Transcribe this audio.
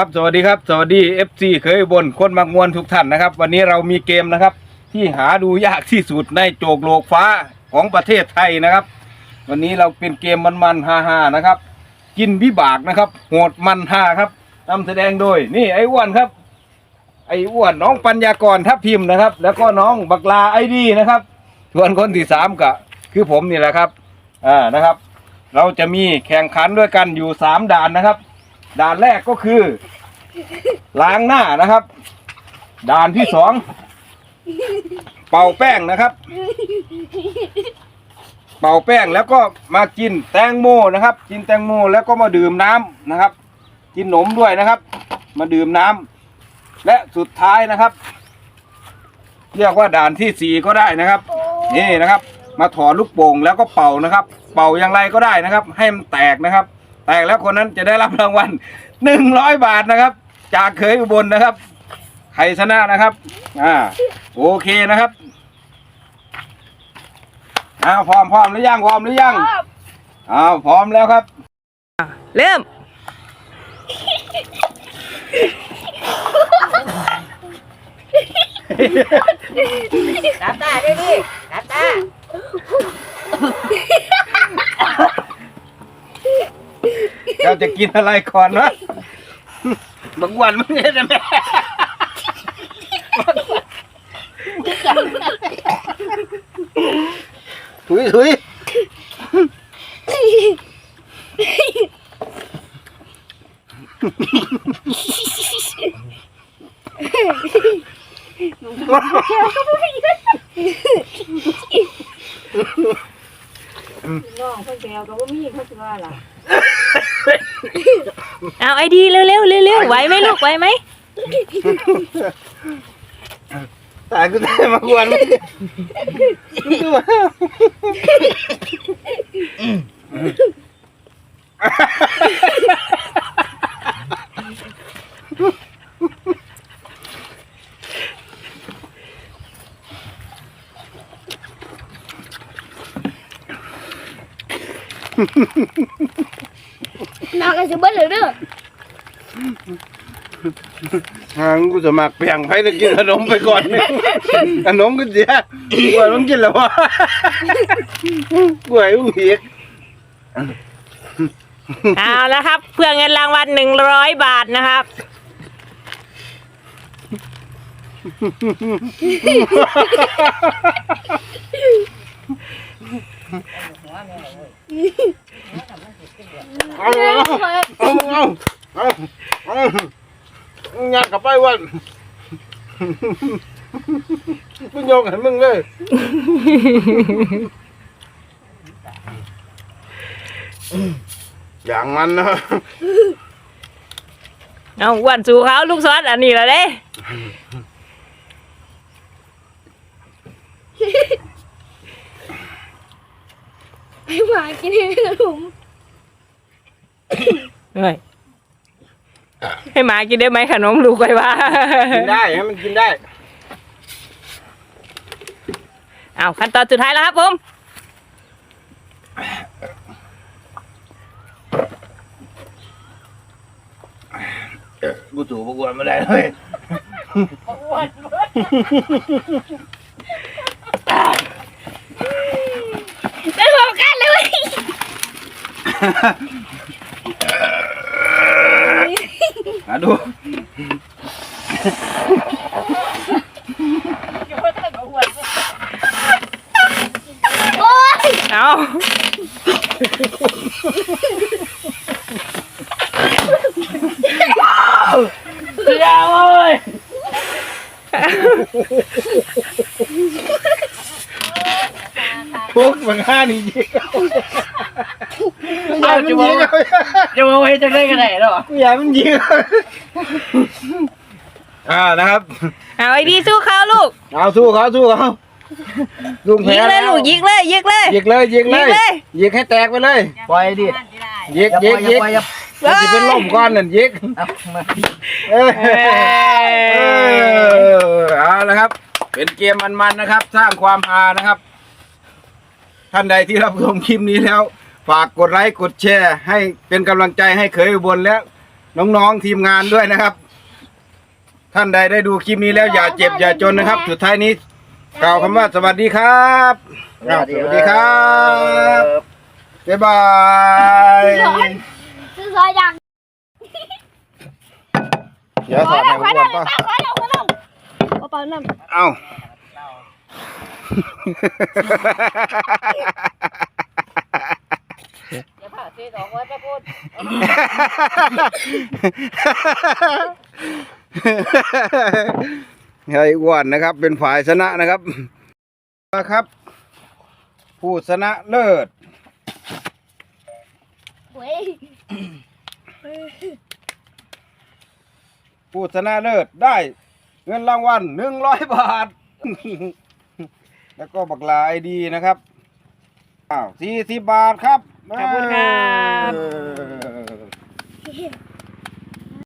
ครับสวัสดีครับสวัสดี FC เคยบนคนมักมวนทุกท่านนะครับ วันนี้เรามีเกมนะครับ ที่หาดูยากที่สุดในโจกโลกฟ้าของประเทศไทยนะครับ วันนี้เราเป็นเกมมันๆฮาๆนะครับ กินวิบากนะครับโหดมันฮาครับนำแสดงโดย นี่ไอ้อ้วนครับ ไอ้อ้วนน้องปัญญากรทัพพิมพ์นะครับ แล้วก็น้องบักลาไอดีนะครับส่วนคนที่สามก็คือผมนี่แหละครับอ่านะครับ เราจะมีแข่งขันด้วยกันอยู่สามด่านนะครับ ด่านแรกก็คือ ล้างหน้านะครับ ด่านที่สองเป่าแป้งนะครับ เป่าแป้งแล้วก็มากินแตงโมนะครับ กินแตงโมแล้วก็มาดื่มน้ำนะครับ กินหนมด้วยนะครับ มาดื่มน้ำและสุดท้ายนะครับ เรียกว่าด่านที่สี่ก็ได้นะครับ นี่นะครับ มาถอดลูกโป่งแล้วก็เป่านะครับ เป่าอย่างไรก็ได้นะครับ ให้มันแตกนะครับ แตกแล้วคนนั้นจะได้รับรางวัลหนึ่งร้อยบาทนะครับ จากเคยอุบลนะครับใครชนะนะครับ อ่า โอเคนะครับอ้าวพร้อมพร้อมหรือยังพร้อมหรือยังอ้าวพร้อมแล้วครับเริ่มรับตาด้วยดิรับตา เราจะกินอะไรก่อนวะบางวันมึงจะแม่ถุยถุยน้องเพิ่นแก้วก็บ่มีเพิ่นสิว่าล่ะ เอาไอดีเร็วเร็วเร็วเร็วไหวไหมลูกไหวไหมตายกูได้มากวนมึงมึงก็ มาน้องก็จะเบิ้ลเลยเด้อทางกูสมัครเปลี่ยงให้จะกินขนมไปก่อนขนมกูเสียกล้วยมึงกินแล้ววะกล้วยมึงเหียกเอาแล้วครับ เพื่อเงินรางวัลหนึ่งร้อยบาทนะครับ เอาเอาเอาเอาเอาเอางานกลับไปวันมึงโยกให้มึงเลยอย่างมันนะเอาวันสู่เขาลูกซอสอันนี้ละเด้ ให้หมากินให้ขนมเฮ้ยให้หมากินได้ไหมขนมลูกไว้ว่ากินได้ให้มันกินได้ เอาขั้นตอนสุดท้ายแล้วครับผมกูถูกประกวนไม่ได้เลยได้พร้อมกันเลยเว้ย มาดูโอ้ยเอา พวกมังห้านี่ยิงอย่ามันยิงจะมาไว้จังได๋ก็ได้เนาะอย่ามันยิงอ่านะครับ เอาไอดีสู้เขาลูก เอาสู้เขาสู้เขาลุงยิแพ้งเลยแล้วลูกยิงเลยยิงเลยยิงเลยยิงเลยิยงเลยยิงให้แตกไปเลยปล่อยดิยิงยิงยิงมันจะเป็นล่มก้อนนั่นยิงเออเอ้ยเออเอาละครับ เป็นเกมมันๆนะครับ สร้างความฮานะครับ ท่านใดที่รับชมคลิปนี้แล้ว ฝากกดไลค์กดแชร์ ให้เป็นกำลังใจให้เคยอุบนและน้องๆทีมงานด้วยนะครับ ท่านใดได้ดูคลิปนี้แล้วอย่าเจ็บอย่าจนนะครับ สุดท้ายนี้ กล่าวคำว่าสวัสดีครับอ้าวสวัสดีครับบ๊ายบายซื้อซอยดังเดี๋ยวถอดให้ผมก่อนป่ะ ขอเดี๋ยวขอเดี๋ยวขอเปล่าน้ำเอ้า อย่าผ่าเทออกไว้พระพุทธไอ้อ้วนนะครับ เป็นฝ่ายชนะนะครับนะครับ ผู้ชนะเลิศเว้ยผู้ชนะเลิศได้เงินรางวัลหนึ่งร้อยบาท แล้วก็บักลาไอดีนะครับอ้าวสี่สิบบาทครับขอบคุณครับ เออ